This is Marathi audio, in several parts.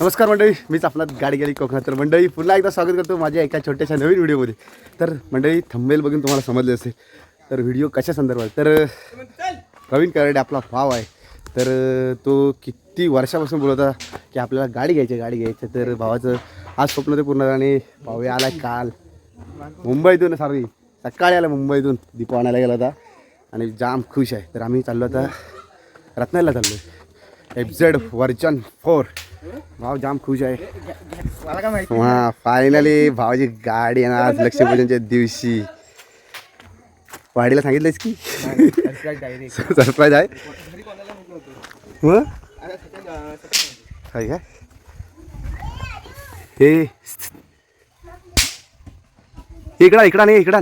नमस्कार मंडळी मीच आपला गाडी गेली कोकणात. तर मंडळी पुन्हा एकदा स्वागत करतो माझ्या एका छोट्याशा नवीन व्हिडिओमध्ये. तर मंडळी थंबेल बघून तुम्हाला समजले असेल. तर व्हिडिओ कशा संदर्भात? तर प्रवीण कराडे आपला भाव आहे. तर तो किती वर्षापासून बोलत होता की आपल्याला गाडी घ्यायची गाडी घ्यायची. तर भावाचं आज स्वप्न ते पूर्ण आणि भाऊ आला काल. मुंबईतून सॉरी सकाळी आला मुंबईतून. दीपा आणायला गेला होता. आणि जाम खुश आहे. तर आम्ही चाललो आता रत्नागिरीला चाललो आहे एफ झेड वर्जन फोर भाव जाम खुश आहे. मला हा फायनली भावाची गाडी येणार आज लक्ष्मीपूजनच्या दिवशी. वाडीला सांगितलंयस की? सरप्राईज आहे. मग काय काय? हे. इकडा इकडा नाही इकडा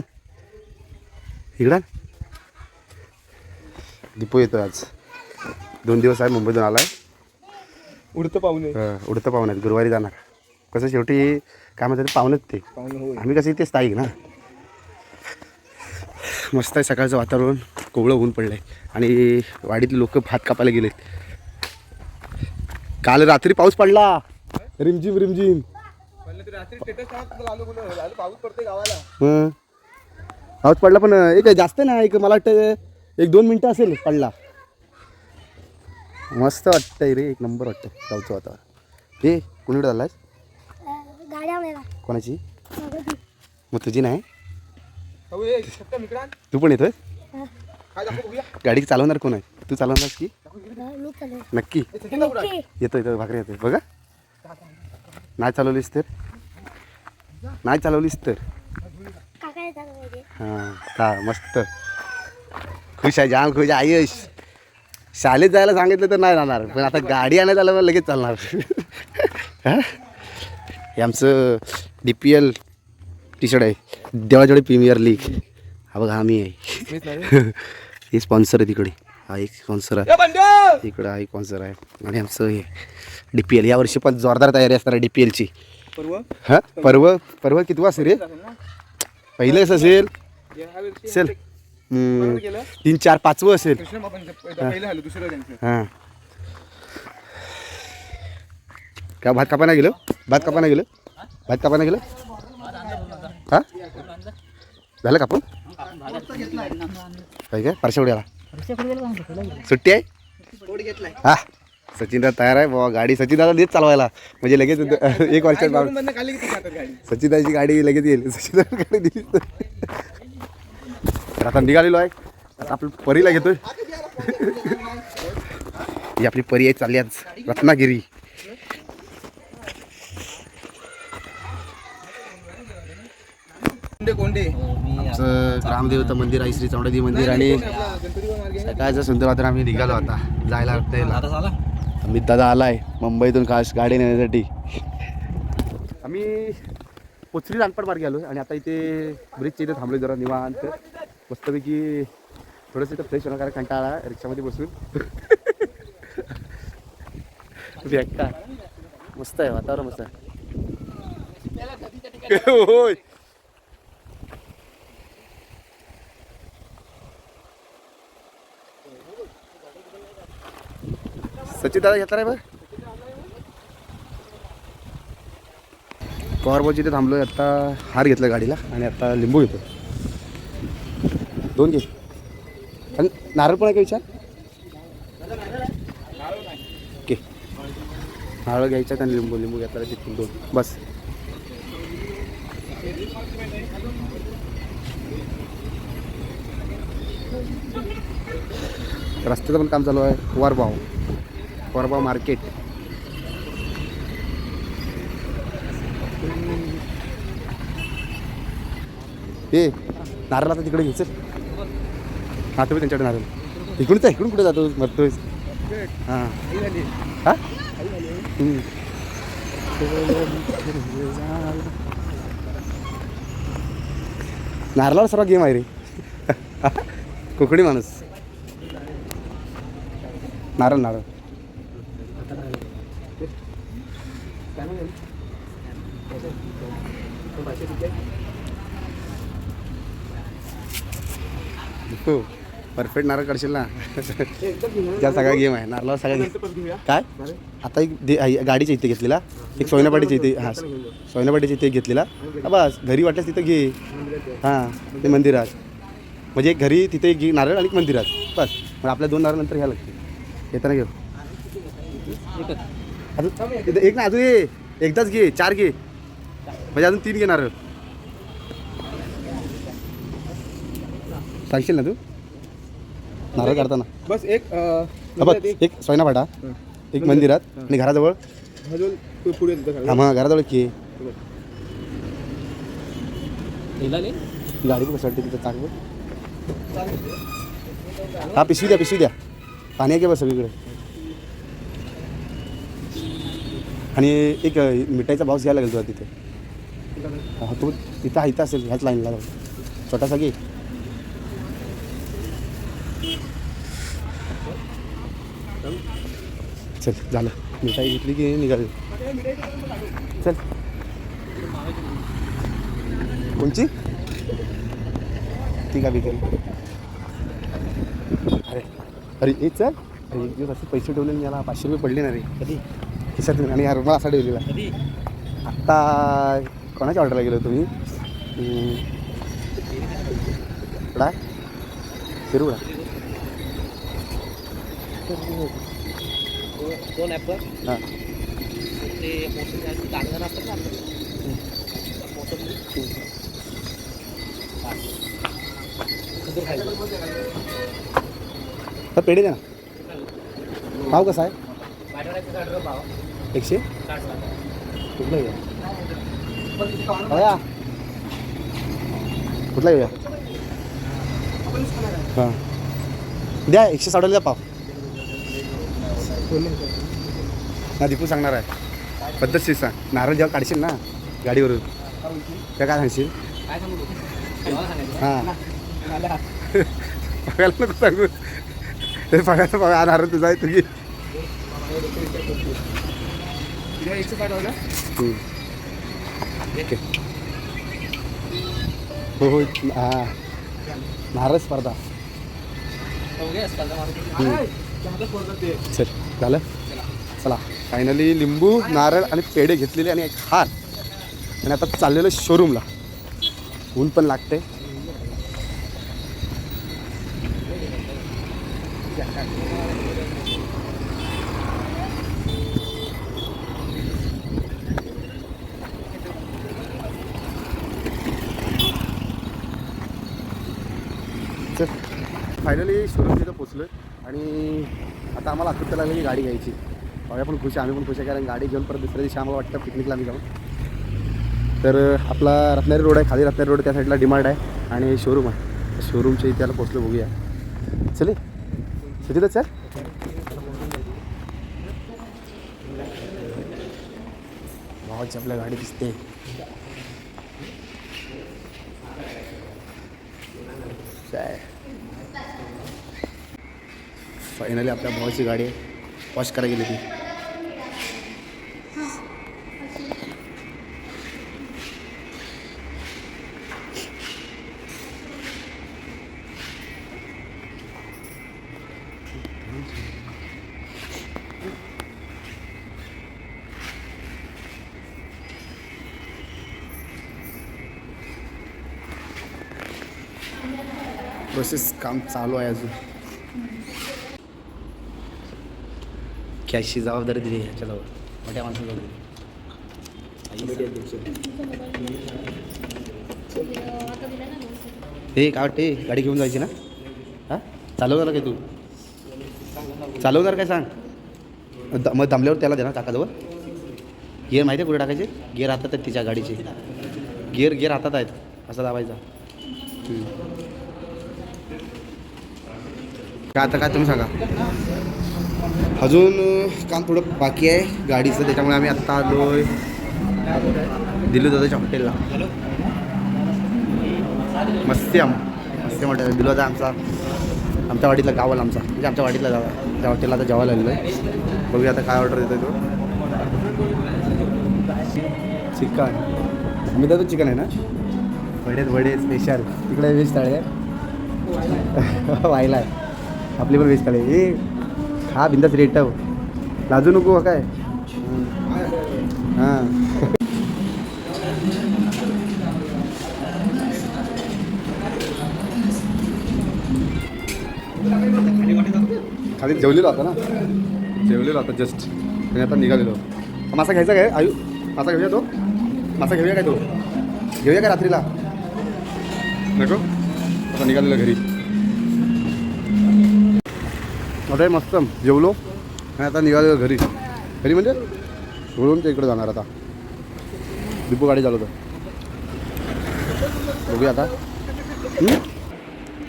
इकडा दीपू येतो आज. दोन दिवस आहे मुंबईतून आलाय उडतं पाहुणे. उडतं पाहुण्यात गुरुवारी जाणार. कसं शेवटी काय म्हणतात ते पाहुणेच ते. पाहुणे आम्ही कसं इथे स्थायिक ना. मस्त आहे सकाळचं वातावरण. कोवळं ऊन पडलं आहे आणि वाडीतले लोक भात कापायला गेलेत. काल रात्री पाऊस पडला. रिमझिम रिमझिम. आलो आलो पाऊस पडते गावाला. हं. पाऊस पडला पण एक जास्त नाही एक मला वाटतं एक दोन मिनटं असेल पडला. मस्त वाटतंय रे एक नंबर वाटतं गावचं वातावरण. हे कुणीकडे गाड्या आणायला. कोणाची? मग तुझी नाही? हो. तू पण येतोय? काय दाखव बघूया? गाडी चालवणार कोण आहे? तू चालवणारस की? नक्की. येतो येतो भाकरी येतोय. बघा. नाही चालवलीस तर? नाही चालवलीस तर? हां का मस्त. खुश आहे जाम खुश आहे आयुष. शाळेत जायला सांगितलं तर नाही जाणार पण आता गाडी आणायला झालं लगेच चालणार. हा? हे आमचं D P L T shirt आहे. देवाजवळ प्रीमियर लीग हा बघा आम्ही आहे. हे स्पॉन्सर आहे तिकडे. हा एक स्पॉन्सर आहे! इकडं हा एक स्पॉन्सर आहे. आणि आमचं हे डी पी एल यावर्षी पण जोरदार तयारी असणार आहे डी पी एलची पर्व? हां? पर्व? पर्व किती असेल रे? असेल. ना? पहिलं कसं असेल केलं तीन चार पाचवं असेल. हां. का भात कापायला गेलो? भात कापायला गेलो? भात कापायला गेलो? हां? झालं कापून? काय काय परशेवड्याला सुट्टी आहे? हा. सचिन दादा तयार आहे बाबा गाडी सचिन दादा देत चालवायला. म्हणजे लगेच एक वर्षात सचिन दादाची गाडी? लगेच येईल. सचिन दादा गाडी दिली तर. आता निघालेलो आहे. आता आपलं परीला घेतोय. ही आपली परी आहे चालली आज रत्नागिरी कोंडे आमचं ग्रामदेवता मंदिर आहे श्री चौंडादेवी मंदिर आणि आपला गणपती मार्गे सकाळचं सुंदर वातावरण आम्ही निघालो आता जायला रत्नागिरीला. अमित दादा आलाय मुंबईतून खास गाडी नेण्यासाठी. आम्ही पोचरी रानपाड मार्गे आलो आणि आता इथे ब्रिजच्या इथे थांबलो जरा निवांत. मस्तपैकी थोडंसं इथं फ्रेश होणार कारण कंटाळा आला रिक्षामध्ये बसून. एकटा मस्त आहे वातावरण मस्त आहे. होय. सचिन दादा घेतला रे बघ. पवारबाजी इथे थांबलोय आता हार घेतला गाडीला आणि आता लिंबू घेतो दोन घे आणि नारळ पण आहे का विचार? ओके. नारळ घ्यायचा आणि लिंबू लिंबू घेतला तिथून दोन. बस. रस्त्याचं पण काम चालू आहे. वरबाव वरबाव मार्केट. ए नारळ आता तिकडे घ्यायचं. हां तुम्ही त्यांच्याकडे नारळ इकडूनच आहे इकडून कुठे जातो? मरतोय. हां. हा. नारळाला सर्व गेम आहे रे. कोकणी माणूस. नारळ नारळ. हो. परफेक्ट नारळ काढशील ना. त्या सगळा गेम आहे नारळावर सगळा नंतर परत घेऊया. काय? आता एक दे- आई- गाडीच्या इथे घेतलेला. एक सोयनापाटीच्या इथे हां सोयनापाटीच्या इथे एक घेतलेला. हा बस घरी वाटल्यास तिथं घे. हां ते मंदिरात. म्हणजे एक घरी तिथे एक घे नारळ आणि एक मंदिरात. बस. मग आपल्या दोन नारळ नंतर घ्यायला लागते येताना घेऊ. अजून इथं एक ना अजून ये. एकदाच घे चार घे. म्हणजे अजून तीन घे नारळ. सांगशील ना तू? नारळ काढताना. बस एक अं, हा बघ नंतर एक सोयनापाटा हं. एक मंदिरात आणि घराजवळ. अजून पु- पुढे येतं हा सगळं. मग घराजवळ की. गाडी कसं वाटते तिथं? चांगलं. हा पिशवी द्या पिशवी द्या. पाणी आहे का बस सगळीकडे? आणि एक अ, मिठाईचा बॉक्स घ्यायला लागेल तुला तिथे. हा तो तिथं इथं असेल ह्याच लाईनला छोटासा घे. चल झालं मिठाई घेतली की निघाल? चल. कोणची? ती का बिकल अरे अरे एक चल. अरे एक दिवस असे पैसे ठेवले आणि याला पाचशे रुपये पडले ना रे. कधी? खिशात. आणि यार मला असा ठेवलेला. आत्ता कोणाच्या ऑर्डरला गेलो तुम्ही फिरू दोन ॲपवर हां ते मोसम कागद असतात ना. मोसंबी. पेढे द्या ना भाव कसा आहे. एकशे. कुठला घेऊया कुठला घेऊया हां द्या एकशे साठला द्या पाव ना दीपू सांगणार आहे. पद्धतशीर सांग. नारळ जेव्हा काढशील ना गाडीवरून त्या काय सांगशील? काय सांगू तू? मला सांगायचं. हां. बघायला नको सांगू. ते बघायला बघा नारळ तुझा आहे तुझी हो हो हां. नारळ स्पर्धा. हो, चल झालं? चला. फायनली लिंबू नारळ आणि पेढे घेतलेले आणि एक हार. आणि आता चाललेलं शोरूमला ऊन पण लागते फायनली शोरूम तिथं पोचलो आणि आता आम्हाला आखत लागलं गाडी घ्यायची. बघा पण खुश आहे आम्ही पण खुश आहे कारण गाडी घेऊन परत दुसऱ्या दिवशी आम्हाला वाटतं पिकनिकला आम्ही जाऊ. तर आपला रत्नागिरी रोड आहे खाली रत्नागिरी रोड त्या साईडला डिमांड आहे आणि शोरूम आहे. शोरूमच्या इथे आला पोचलो बघूया. चले? तिथं सर भावाची आपल्या गाडी दिसते. फायनली आपल्या भावाची गाडी आहे वॉश करायला गेली ती. प्रोसेस काम चालू आहे अजून. कॅशची जबाबदारी दिली ह्याच्याजवळ. मोठ्या माणसाजवळ दिली. हे काय वाटते गाडी घेऊन जायची ना? हां? चालवणार काय तू? चालवणार काय सांग? द- मग दमल्यावर त्याला दे ना चाकाजवळ. गिअर माहिती आहे कुठे टाकायचे? गिअर हातात आहेत तिच्या गाडीचे. गिअर गिअर हातात आहेत. असा दाबायचा. काय आता काय तुम्ही सांगा? अजून काम थोडं बाकी आहे गाडीचं त्याच्यामुळे आम्ही आत्ता आलो आहे जातो दादाच्या हॉटेलला. मस्त्यम मस्त्यम हॉटेल. दिलो होता आमचा. आमच्या वाडीतला गावाला आमचा. म्हणजे आमच्या वाडीतला जावा त्या हॉटेलला आता जेवायला आलेलो आहे. बघूया आता काय ऑर्डर देतो तो. चिकन. मी तर चिकन आहे ना? वडे वडे स्पेशल तिकडे व्हेज थाळी आहे. व्हायला आहे. आपली पण वेस्ट आले ए हा बिंदास रेट लाजू नको काय? हां. खाली जेवलेलो आता ना. जेवलेलो आता जस्ट आणि आता निघालेलो. मासा घ्यायचा काय आयु? मासा घेऊया तो? मासा घेऊया काय तो? घेऊया काय रात्रीला? नको? आता निघालेलो घरी. आता मस्त. जेवलो. आणि आता निघालेलो घरी. घरी म्हणजे? सोडूनच्या इकडे जाणार आता. दिपू गाडी चालवतो. बघूया आता.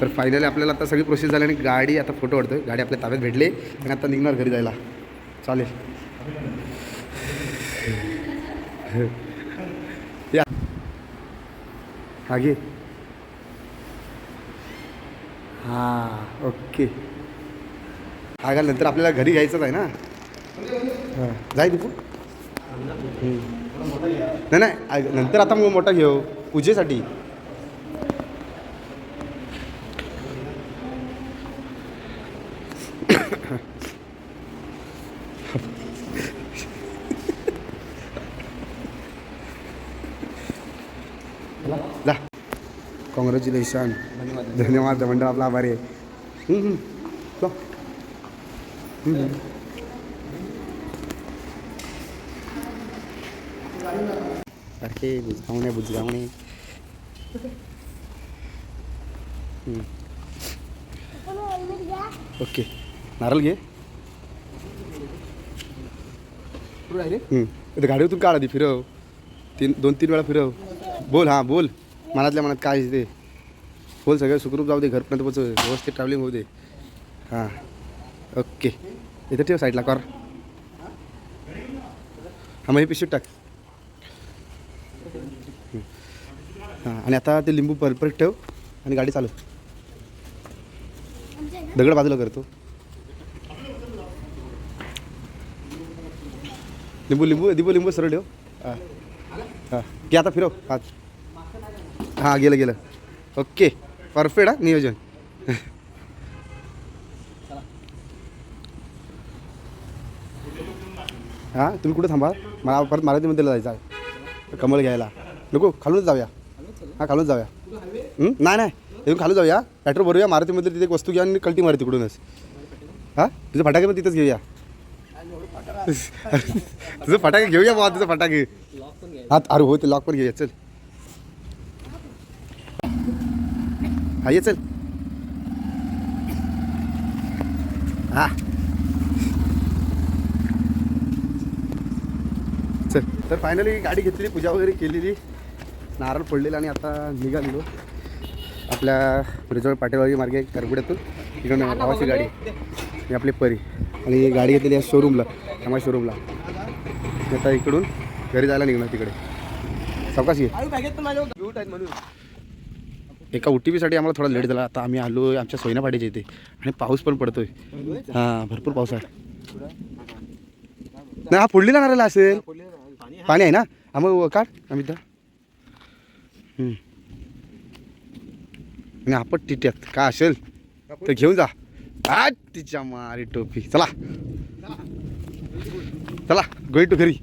तर फायनली आपल्याला आता सगळी प्रोसेस झाली आणि गाडी आता फोटो काढतोय. गाडी आपल्या ताब्यात भेटली. आणि आता निघणार घरी जायला. चालेल. या. हा घे हां ओके. हा घाल नंतर आपल्याला घरी घ्यायचंच आहे ना? हां. जाय दीपू हम्म. नाही नाही नंतर आता मग मोठा घेऊ पूजेसाठी. जा. कॉंग्रॅच्युलेशन धन्यवाद मंडळ आपला आभारी आहे. सारखे बुजगावणे बुजगावणे. ओके. नारळ घे. इथं गाडीतून काढ आधी फिरव. तीन दोन तीन वेळा फिरव. बोल हां बोल. मनातल्या मनात काय आहे ते. बोल सगळं सुखरूप जाऊ दे घरपर्यंत पोचव व्यवस्थित ट्रॅव्हलिंग होऊ दे. हां. ओके. इथं ठेव साईडला कर. हा मग हे पिशवीत टाक. हां आणि आता ते लिंबू परफेक्ट ठेव आणि गाडी चालव. दगड बाजूला करतो लिंबू लिंबू लिंबू लिंबू सरळ ठेव. हां. हां. घे आता फिरव. आज हां गेलं गेलं. ओके. परफेक्ट हा नियोजन. हां? तुम्ही कुठं थांबा? मला परत मारुती मंदिरला जायचं आहे. कमळ घ्यायला. नको खालूनच जाऊया. हां खालूनच जाऊया. नाही नाही. इथून खालून जाऊया. पेट्रोल भरूया मारुती मंदिर तिथे एक वस्तू घ्या आणि कल्टी मारू तिकडूनच हां? तुझं फटाके पण तिथंच घेऊया. तुझं फटाके घेऊया बाबा तुझं फटाके. हां हा अरे हो ते लॉक पण घेऊया चल. हा ये चल. हां चल तर फायनली गाडी घेतली पूजा वगैरे केलेली. नारळ पडलेला आणि आता निघालेलो. आपल्या रिजवळ पाटेवाडी मार्गे करगुड्यातून. तिकडून गावाची गाडी. ही आपली परी. आणि गाडी घेतलेली आहे शोरूमला त्यामुळे शोरूमला आता इकडून घरी जायला निघणार तिकडे. चौकाशी म्हणून एका ओ टी पीसाठी आम्हाला थोडा लेट झाला. आता आम्ही आलो आमच्या सोयनापाडीच्या इथे. आणि पाऊस पण पडतोय. हां भरपूर पाऊस आहे. नाही हा फोडलेला नारायला असेल. पाणी आहे ना? हा मग काढ आम्ही. आणि आपण टिट्यात का असेल तर घेऊन जा. आ तिच्या मारी टोपी. चला. चला गोई टू घरी.